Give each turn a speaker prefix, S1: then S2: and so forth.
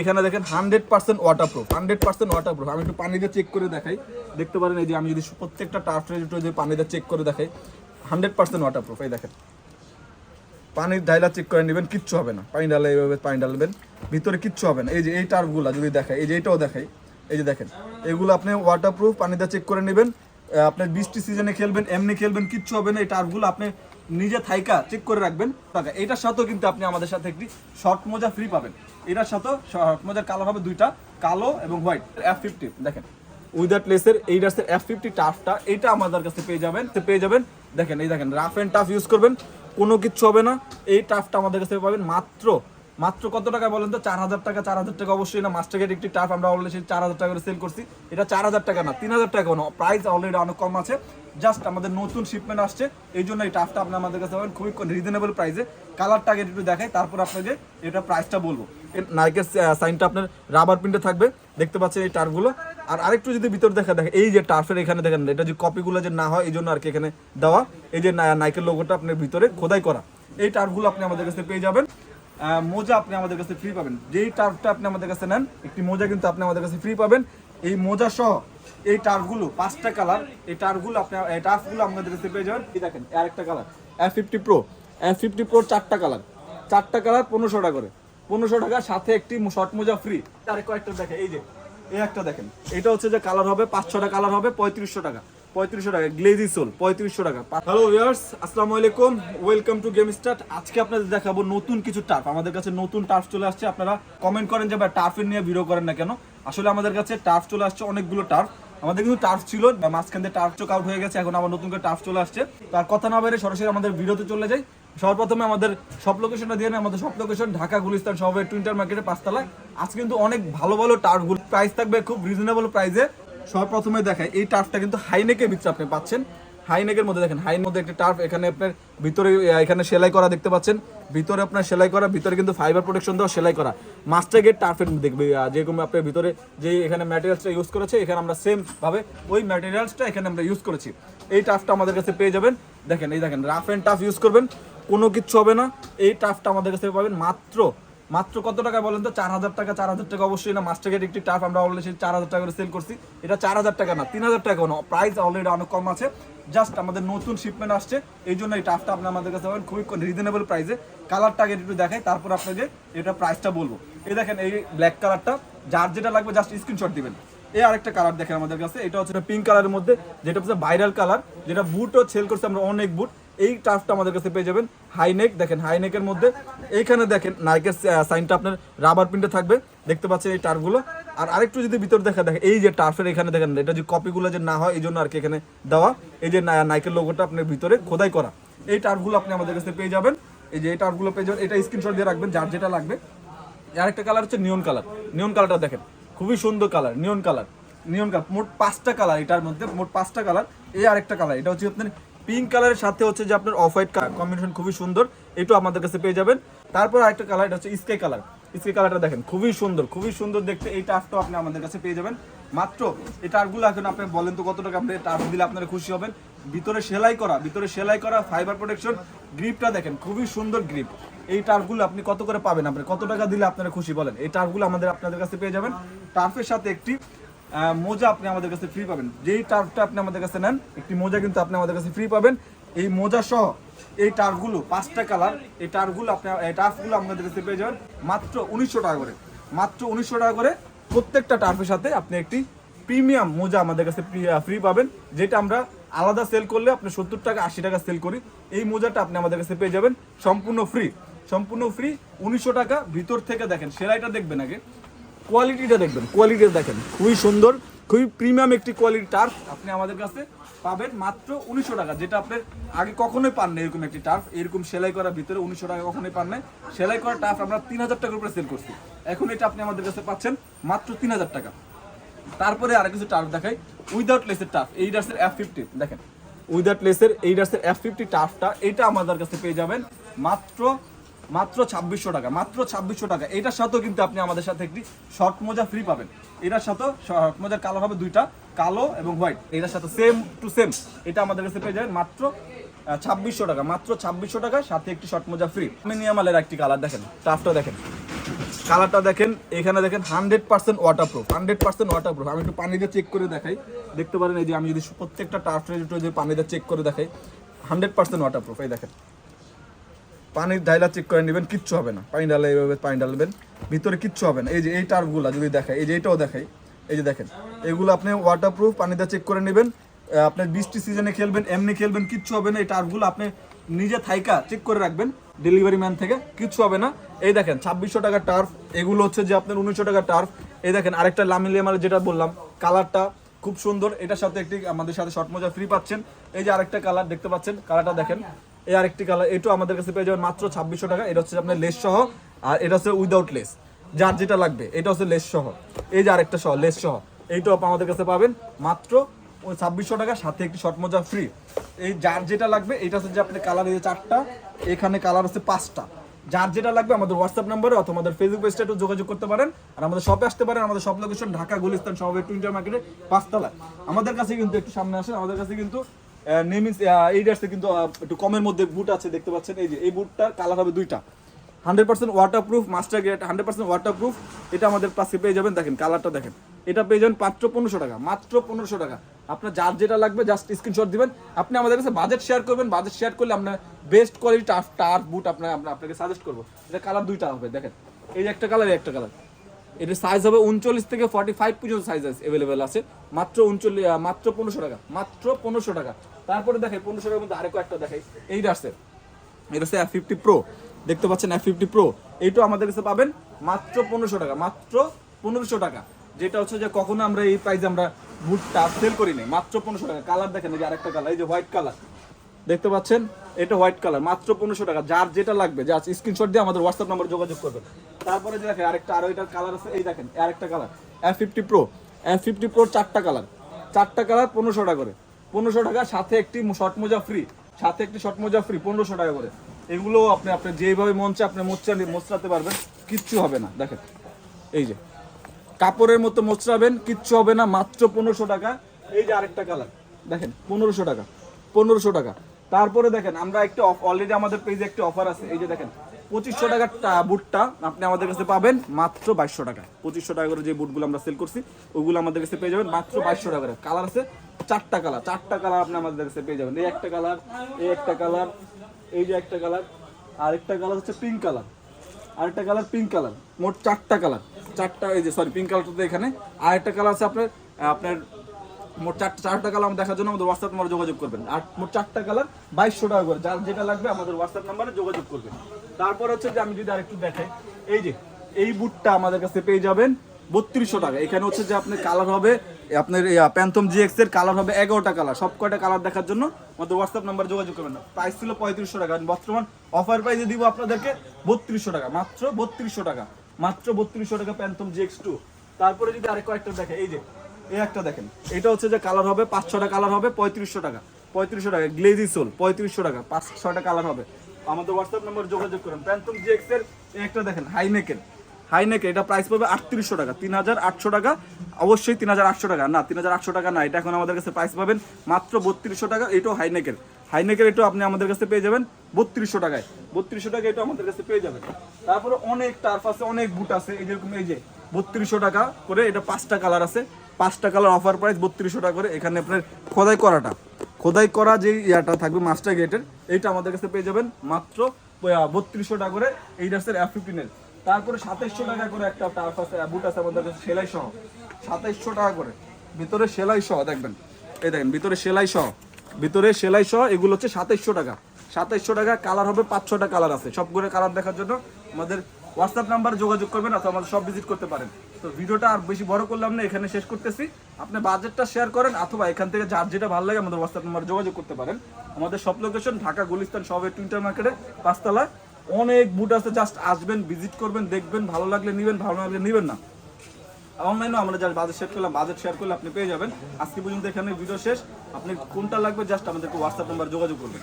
S1: এখানে দেখেন hundred percent waterproof hundred percent waterproof আমি একটু পানিতে চেক করে দেখাই। দেখতে পারেন এই যে আমি যদি প্রত্যেকটা টার্ফের একটু যদি পানিতে চেক করে দেখাই হান্ড্রেড পার্সেন্ট ওয়াটার প্রুফ এই দেখেন। পানির ডাইলা চেক করে নেবেন, কিচ্ছু হবে না। পানি ডালে এইভাবে পানি ডালবেন ভিতরে কিচ্ছু হবে না। এই যে এই টার্ফগুলো যদি দেখাই, এই যে এটাও দেখাই, এই যে দেখেন, এগুলো আপনি ওয়াটার প্রুফ পানিতে চেক করে নেবেন। আপনার বৃষ্টি সিজনে খেলবেন, এমনি খেলবেন, কিচ্ছু হবে না। এই টার্ফগুলো আপনি নিজে থাইকা চেক করে রাখবেন। টাকা। এটার সাথেও কিন্তু আপনি আমাদের সাথে একটি শর্ট মোজা ফ্রি পাবেন। এটার সাথেও শর্ট মোজার কালার হবে দুইটা, কালো এবং হোয়াইট এফ ফিফটি দেখেন। উইদাউট লেসের এই ডাসের এফ ফিফটি টাফটা এটা আমাদের কাছে পেয়ে যাবেন। পেয়ে যাবেন, দেখেন, এই দেখেন রাফ অ্যান্ড টাফ ইউজ করবেন। কোনো কিচ্ছু হবে না। এই টাফটা আমাদের কাছে পাবেন মাত্র মাত্র কত টাকা বলেন তো? চার হাজার টাকা, চার হাজার টাকা অবশ্যই না। মাস্টারগেট একটি টাফ আমরা অলরেডি চার হাজার টাকা করে সেল করছি। এটা চার হাজার টাকা না, তিন হাজার টাকা না প্রাইস অলরেডি অনেক কম আছে। জাস্ট আমাদের নতুন শিপমেন্ট আসছে। এই জন্য এই টাফটা আপনি আমাদের কাছে পাবেন খুবই রিজনেবল প্রাইসে কালারটা আগে একটু দেখাই, তারপর আপনাকে এটা প্রাইসটা বলব। নাইকের সাইনটা আপনার রাবার প্রিন্টে থাকবে, দেখতে পাচ্ছেন এই টার্ফগুলো আর আরেকটু যদি ভিতর দেখা, দেখে, এই যে টার্ফের এখানে দেখেন, এটা যে কপিগুলো যে না হয়, এই জন্য আর কি এখানে দেওয়া। এই যে নাইকের লোগোটা আপনার ভিতরে খোদাই করা। এই টার্ফগুলো আপনি আমাদের কাছে পেয়ে যাবেন। মোজা আপনি আমাদের কাছে ফ্রি পাবেন। যেই টার্ফটা আপনি আমাদের কাছে নেন, একটি মোজা কিন্তু আপনি আমাদের কাছে ফ্রি পাবেন। এই মোজা সহ এই টার্ফগুলো পাঁচটা কালার, এই টার্ফগুলো আপনি এই টার্ফগুলো আপনাদের কাছে পেয়ে যাবেন। এই দেখেন আরেকটা colour F fifty pro F fifty প্রোর চারটা কালার। চারটা কালার পনেরোশো টাকা করে। পনেরোশো টাকা সাথে একটি শর্ট মোজা ফ্রি আর কয়েকটা দেখেন, এই যে, এই একটা দেখেন। এটা হচ্ছে যে কালার হবে, পাঁচ, ছটা কালার হবে, পঁয়ত্রিশশো টাকা। পঁয়ত্রিশশো টাকা গ্লেজি সোল পঁয়ত্রিশশো টাকা। হ্যালো ভিউয়ার্স আসসালামু আলাইকুম ওয়েলকাম টু গেম স্টার্ট আজকে আপনাদের দেখাবো নতুন কিছু টার্ফ আমাদের কাছে নতুন টার্ফ চলে আসছে, আপনারা কমেন্ট করেন যে, ভাই টার্ফের নিয়ে ভিডিও করেন না কেন? আসলে আমাদের কাছে টার্ফ চলে আসছে অনেকগুলো টার্ফ আমাদের কিন্তু টার্ফ ছিল, মাঝখান দিয়ে টার্ফ চোক আউট হয়ে গেছে, এখন আবার নতুন করে টার্ফ চলে আসছে। তার কথা না বেড়ে সরাসরি আমাদের ভিডিওতে চলে যাই। সর্বপ্রথমে আমাদের সব লোকেশনটা দিয়ে আমাদের সব লোকেশন ঢাকা, গুলিস্তান সবে টুইন্টার মার্কেটে পাঁচতলায়। আজ কিন্তু অনেক ভালো ভালো টার্ফগুলো প্রাইস থাকবে খুব রিজনেবল প্রাইসে সর্বপ্রথমে দেখায় এই টার্ফটা কিন্তু হাইনেকে বিচ্ছে আপনি পাচ্ছেন। হাইনেকের মধ্যে দেখেন, হাইনের মধ্যে একটা টার্ফ এখানে আপনার ভিতরে এখানে সেলাই করা দেখতে পাচ্ছেন। ভিতরে আপনার সেলাই করা, ভিতরে কিন্তু ফাইবার প্রোটেকশন দেওয়া, সেলাই করা। মাস্টার গেট টার্ফের দেখবে যেরকম আপনার ভিতরে যে এখানে ম্যাটেরিয়ালসটা ইউজ করেছে, এখানে আমরা সেম ভাবে ওই ম্যাটেরিয়ালসটা এখানে আমরা ইউজ করেছি। এই টার্ফটা আমাদের কাছে পেয়ে যাবেন। দেখেন, এই দেখেন রাফ অ্যান্ড টাফ ইউজ করবেন। কোনো কিচ্ছু হবে না। এই টাফটা আমাদের কাছে পাবেন মাত্র মাত্র কত টাকা বলেন তো? চার হাজার টাকা, চার হাজার টাকা অবশ্যই না। মাস্টার গেট একটি টাফ আমরা অলরেডি চার হাজার টাকা করে সেল করছি। এটা চার হাজার টাকা না, তিন হাজার টাকা না প্রাইস অলরেডি অনেক কম আছে। জাস্ট আমাদের নতুন শিপমেন্ট আসছে। এই জন্য এই টাফটা আপনি আমাদের কাছে পাবেন খুবই রিজনেবল প্রাইসে কালারটা আগে একটু দেখাই, তারপর আপনাকে এটা প্রাইসটা বলব। এই দেখেন, এই ব্ল্যাক কালারটা যার যেটা লাগবে জাস্ট স্ক্রিনশট দিবেন। এই আরেকটা কালার দেখেন আমাদের কাছে, এটা হচ্ছে পিঙ্ক কালারের মধ্যে, যেটা হচ্ছে ভাইরাল কালার যেটা বুটও সেল করছে আমরা অনেক বুট এই টাফটা আমাদের কাছে পেয়ে যাবেন হাইনেক দেখেন হাইনেকের মধ্যে। এইখানে দেখেন নাইকের সাইনটা আপনার রাবার প্রিন্টে থাকবে। দেখতে পাচ্ছেন এই টার্ফগুলো আর আরেকটু যদি ভিতর দেখা দেখেন এই যে টার্ফের এখানে দেখেন, এটা যে কপিগুলো যে না হয়, এই জন্য আর কি এখানে দেওয়া। এই যে নাইকের লোগোটা আপনার ভিতরে খোদাই করা। এই টার্ফগুলো আপনি আমাদের কাছে পেয়ে যাবেন। এই যে এই টার্ফগুলো পেয়ে যাবেন, এটা স্ক্রিনশট দিয়ে রাখবেন, যার যেটা লাগবে। আরেকটা কালার হচ্ছে নিয়ন কালার নিয়ন কালারটা দেখেন, খুবই সুন্দর colour neon colour neon colour মোট পাঁচটা কালার এটার মধ্যে, মোট পাঁচটা কালার এই আরেকটা কালার এটা হচ্ছে আপনার পিঙ্ক কালারের সাথে হচ্ছে যে আপনার অফ হোয়াইট কম্বিনেশন খুবই সুন্দর, এটাও আমাদের কাছে পেয়ে যাবেন। তারপর আরেকটা কালার এটা হচ্ছে স্কাই কালার স্কাই কালারটা দেখেন, খুবই সুন্দর খুবই সুন্দর দেখতে। এই টাফটাও আপনি আমাদের কাছে পেয়ে যাবেন। মাত্র এই টার্ফগুলো এখন আপনি বলেন তো কত টাকা আপনি টার্ফ দিলে আপনারা খুশি হবেন। ভিতরে সেলাই করা, ভিতরে সেলাই করা ফাইবার প্রোটেকশন গ্রিপটা দেখেন, খুবই সুন্দর গ্রিপ এই টার্ফগুলো আপনি কত করে পাবেন আপনি? কত টাকা দিলে আপনারা খুশি বলেন? এই টার্ফগুলো আমাদের আপনাদের কাছে পেয়ে যাবেন। টার্ফের সাথে একটি মোজা আপনি আমাদের কাছে ফ্রি পাবেন। যেই টার্ফটা আপনি আমাদের কাছে নেন, একটি মোজা কিন্তু আপনি আমাদের কাছে ফ্রি পাবেন। এই মোজা সহ এই টার্ফগুলো পাঁচটা কালার, এই টার্ফগুলো আপনি, এই টার্ফগুলো আপনাদের কাছে পেয়ে যাবেন মাত্র উনিশশো টাকা করে। মাত্র উনিশশো টাকা করে প্রত্যেকটা টার্ফের সাথে আপনি একটি প্রিমিয়াম মোজা আমাদের কাছে ফ্রি পাবেন, যেটা আমরা আলাদা সেল করলে আপনি সত্তর টাকা, আশি টাকা সেল করি। এই মোজাটা আপনি আমাদের কাছে পেয়ে যাবেন সম্পূর্ণ ফ্রি সম্পূর্ণ ফ্রি উনিশশো টাকা ভিতর থেকে দেখেন, সেলাইটা দেখবেন আগে। কোয়ালিটিটা দেখবেন কোয়ালিটিটা দেখেন, খুবই সুন্দর। খুবই প্রিমিয়াম একটি কোয়ালিটি টার্ফ আপনি আমাদের কাছে পাবেন মাত্র উনিশশো টাকা, যেটা আপনার আগে কখনোই পান না এরকম একটি টার্ফ এরকম সেলাই করা ভিতরে উনিশশো টাকা কখনোই পান না। সেলাই করা টার্ফ আমরা তিন হাজার টাকার উপরে সেল করছি। এখন এটা আপনি আমাদের কাছে পাচ্ছেন মাত্র তিন হাজার টাকা। তারপরে আর কিছু টার্ফ দেখাই। উইদাউট লেসের টার্ফ এই ডার্সের এফ ফিফটি দেখেন। উইদাউট লেসের এই ডার্সের এফ ফিফটি টার্ফটা এটা আমাদের কাছে পেয়ে যাবেন মাত্র মাত্র ছাব্বিশশো টাকা, মাত্র ছাব্বিশশো টাকা। এটার সাথেও কিন্তু আপনি আমাদের সাথে একটি শর্ট মোজা ফ্রি পাবেন। এটার সাথেও শর্ট মোজার কালার হবে দুইটা, কালো এবং হোয়াইট এটার সাথে সেম টু সেম এটা আমাদের কাছে পেয়ে যাবেন মাত্র ছাব্বিশশো টাকা, মাত্র ছাব্বিশশো টাকা, সাথে একটি শর্ট মোজা ফ্রি মিনিয়ামালের একটি কালার দেখেন টাফটা দেখেন। কালারটা দেখেন, এখানে দেখেন hundred percent waterproof hundred percent waterproof আমি একটু পানিতে চেক করে দেখাই। দেখতে পারেন এই যে আমি যদি প্রত্যেকটা টার্ফ যদি পানিতে চেক করে দেখাই হান্ড্রেড পার্সেন্ট ওয়াটার প্রুফ এই দেখেন। পানির ঢাইলা চেক করে নেবেন কিচ্ছু হবে না। পানি ঢালা এইভাবে পানি ঢালবেন ভিতরে কিচ্ছু হবে না। এই যে এই টার্ফগুলো যদি দেখাই এই যে এটাও দেখাই এই যে দেখেন এগুলো আপনি ওয়াটারপ্রুফ পানিতে চেক করে নেবেন। আহ, আপনার বৃষ্টি সিজনে খেলবেন এমনি খেলবেন কিচ্ছু হবে না। এই টার্ফগুলো আপনি নিজে থাইকা চেক করে রাখবেন ডেলিভারি ম্যান থেকে কিচ্ছু হবে না। এই দেখেন ছাব্বিশশো টাকার টার্ফ এগুলো হচ্ছে যে আপনার উনিশশো টাকার টার্ফ এই দেখেন আরেকটা লামিলি আমার যেটা বললাম কালারটা খুব সুন্দর। এটার সাথে একটি আমাদের সাথে শর্ট মোজা ফ্রি পাচ্ছেন। এই যে আরেকটা কালার দেখতে পাচ্ছেন? কালারটা দেখেন। এই আরেকটি কালার এটাও আমাদের কাছে পেয়ে যাবেন মাত্র ছাব্বিশশো টাকা। এটা হচ্ছে আপনার লেস সহ, আর এটা হচ্ছে উইদাউট লেস যার যেটা লাগবে, এটা হচ্ছে লেস সহ। এই যে আরেকটা সহ লেস সহ। এইটাও আমাদের কাছে পাবেন মাত্র ছাব্বিশশো টাকা, সাথে একটি শর্ট মোজা ফ্রি এই যার যেটা লাগবে, এটা হচ্ছে যে আপনি কালার এই চারটা, এখানে কালার হচ্ছে পাঁচটা। যার যেটা লাগবে, আমাদের হোয়াটসঅ্যাপ নম্বরে অথবা আমাদের ফেসবুক পেজটা একটু যোগাযোগ করতে পারেন। আর আমাদের শপে আসতে পারেন, আমাদের শপ লোকেশন ঢাকা, গুলিস্তান সবাই টুইন্টার মার্কেটে পাঁচতলা আমাদের কাছে কিন্তু একটু সামনে আসেন, আমাদের কাছে কিন্তু নেমিস এই কিন্তু একটু কমের মধ্যে বুট আছে, দেখতে পাচ্ছেন? এই যে, এই বুটটার কালার হবে দুইটা। Hundred percent waterproof master grade hundred percent waterproof এটা আমাদের কাছে পেয়ে যাবেন। দেখেন কালারটা দেখেন। এটা পেয়ে যাবেন মাত্র পনেরোশো টাকা, মাত্র পনেরোশো টাকা। আপনার যার যেটা লাগবে জাস্ট স্ক্রিনশট দিবেন। আপনি আমাদের কাছে বাজেট শেয়ার করবেন। বাজেট শেয়ার করলে আপনার বেস্ট কোয়ালিটি টাফ টার বুট আপনার, আমরা আপনাকে সাজেস্ট করব। এটা কালার দুইটা হবে, দেখেন। এই যে একটা কালার একটা কালার এটার সাইজ হবে উনচল্লিশ থেকে ফর্টি ফাইভ পর্যন্ত সাইজ আছে অ্যাভেলেবেল আছে। মাত্র উনচল্লিশ মাত্র পনেরোশো টাকা, মাত্র পনেরোশো টাকা। তারপরে দেখে পনেরোশো টাকার মধ্যে আরেকও একটা দেখাই এইটা আছে এটা হচ্ছে এফ ফিফটি প্রো দেখতে পাচ্ছেন এফ ফিফটি প্রো এইটাও আমাদের কাছে পাবেন মাত্র পনেরোশো টাকা, মাত্র পনেরোশো টাকা। যেটা হচ্ছে যে কখনো আমরা এই প্রাইসে আমরা বুটটা সেল করি নাই, মাত্র পনেরোশো টাকা। কালার দেখেন, এই যে আরেকটা কালার এই যে হোয়াইট কালার দেখতে পাচ্ছেন? এটা হোয়াইট কালার মাত্র পনেরোশো টাকা। যার যেটা লাগবে, যা স্ক্রিনশট দিয়ে আমাদের হোয়াটসঅ্যাপ নাম্বার যোগাযোগ করবেন। তারপরে যে দেখেন, আরেকটা, আরও এটার কালার আছে, এই দেখেন, আরেকটা colour F fifty pro F fifty প্রোর চারটা কালার চারটা কালার পনেরোশো টাকা করে। পনেরোশো টাকা, সাথে একটি শর্ট মোজা ফ্রি সাথে একটি শর্ট মোজা ফ্রি পনেরোশো টাকা করে। এগুলো আপনি আপনি যেভাবে মঞ্চে আপনি মোচা মোচড়াতে পারবেন, কিচ্ছু হবে না। দেখেন, এই যে, কাপড়ের মতো মোচড়াবেন, কিচ্ছু হবে না, মাত্র পনেরোশো টাকা। এই যে আরেকটা কালার দেখেন, পনেরোশো টাকা পনেরোশো টাকা। তারপরে দেখেন, আমরা একটু অলরেডি আমাদের পেজে একটি অফার আছে। এই যে দেখেন, পঁচিশশো টাকার বুটটা আপনি আমাদের কাছে পাবেন, মাত্র বাইশশো টাকা পঁচিশশো টাকা করে যে বুটগুলো আমরা সেল করছি, ওগুলো আমাদের কাছে পেয়ে যাবেন, মাত্র বাইশশো টাকা কালার আছে চারটা কালার চারটা কালার আপনি আমাদের কাছে পেয়ে যাবেন। এই একটা কালার, এই একটা কালার, এই যে একটা কালার আর একটা কালার হচ্ছে পিঙ্ক কালার। আরেকটা কালার পিঙ্ক কালার, মোট চারটা কালার। চারটা, এই যে সরি পিঙ্ক কালারটা তো এখানে। আর একটা কালার আছে আপনার আপনার মোট চারটা চারটা কালার দেখার জন্য আমাদের হোয়াটসঅ্যাপ নাম্বারে যোগাযোগ করবেন। আর মোট চারটা কালার বাইশশো টাকা করে, যার যেটা লাগবে আমাদের হোয়াটসঅ্যাপ নাম্বারে যোগাযোগ করবেন। তারপর হচ্ছে যে আমি যদি আরেকটু দেখাই, এই যে, এই বুটটা আমাদের কাছে পেয়ে যাবেন বত্রিশশো টাকা। এখানে হচ্ছে যে আপনার কালার হবে আপনার প্যান্থম জিএক্স এর কালার হবে এগারোটা কালার সব কয়টা কালার দেখার জন্য আমাদের হোয়াটসঅ্যাপ নাম্বার যোগাযোগ করবেন প্রাইস ছিল পঁয়ত্রিশশো টাকা। বর্তমান অফার প্রাইসে দিব আপনাদেরকে বত্রিশশো টাকা। মাত্র বত্রিশশো টাকা। মাত্র বত্রিশশো টাকা প্যান্থম জিএক্স টু তারপরে যদি আরেক কয়েকটা দেখে এই যে, এই একটা দেখেন। এটা হচ্ছে যে কালার হবে, পাঁচ ছটা কালার হবে, পঁয়ত্রিশশো টাকা। পঁয়ত্রিশশো টাকা গ্লেজি সোল পঁয়ত্রিশশো টাকা, পাঁচ ছটা কালার হবে। আমাদের হোয়াটসঅ্যাপ নাম্বার যোগাযোগ করেন। প্যান্থম জিএক্স এর একটা দেখেন হাইনেকের হাইনেকে এটা প্রাইস পাবে আটত্রিশশো টাকা। তিন হাজার আটশো টাকা, অবশ্যই তিন হাজার আটশো টাকা। না, তিন হাজার আটশো টাকা না, এটা এখন আমাদের কাছে প্রাইস পাবেন মাত্র বত্রিশশো টাকা, এটাও হাইনেকের হাইনেকের এটাও আপনি আমাদের কাছে পেয়ে যাবেন বত্রিশশো টাকায়। বত্রিশশো টাকা এটা আমাদের কাছে পেয়ে যাবেন। তারপরে অনেক টার্ফ আছে, অনেক বুট আছে, এই যেরকম এই যে বত্রিশশো টাকা করে এটা পাঁচটা কালার আছে। পাঁচটা কালার অফার প্রাইস বত্রিশশো টাকা করে, এখানে আপনার খোদাই করাটা। খোদাই করা যে ইয়াটা থাকবে মাস্টার গেটের এইটা আমাদের কাছে পেয়ে যাবেন মাত্র বত্রিশশো টাকা করে এই ডাসের এফ ফিফটিনের তারপরে সাতাইশশো টাকা করে একটা টার্ফ আছে, বুট আছে আমাদের কাছে সেলাই সহ সাতাইশশো টাকা করে। ভিতরে সেলাই সহ দেখবেন। এই দেখেন, ভিতরে সেলাই সহ ভিতরে সেলাই সহ এগুলো হচ্ছে সাতাইশশো টাকা। সাতাইশশো টাকা, কালার হবে পাঁচ ছটা কালার আছে। সবগুলো কালার দেখার জন্য আমাদের হোয়াটসঅ্যাপ নাম্বারে যোগাযোগ করবেন অথবা আমাদের সব ভিজিট করতে পারেন। তো ভিডিওটা আর বেশি বড় করলাম না, এখানে শেষ করতেছি। আপনি বাজেটটা শেয়ার করেন অথবা এখান থেকে যার যেটা ভালো লাগে আমাদের হোয়াটসঅ্যাপ নাম্বারে যোগাযোগ করতে পারেন। আমাদের সব লোকেশন ঢাকা গুলিস্তান সবে টুইন্টার মার্কেটে পাঁচতলা অনেক বুট আছে জাস্ট আসবেন ভিজিট করবেন, দেখবেন, ভালো লাগলে নেবেন, ভালো লাগলে নেবেন না। অনলাইনেও আমরা যার বাজেট শেয়ার করলাম বাজেট শেয়ার করলে আপনি পেয়ে যাবেন। আজকে পর্যন্ত এখানে ভিডিও শেষ। আপনি কোনটা লাগবে জাস্ট আমাদেরকে হোয়াটসঅ্যাপ নাম্বার যোগাযোগ করবেন।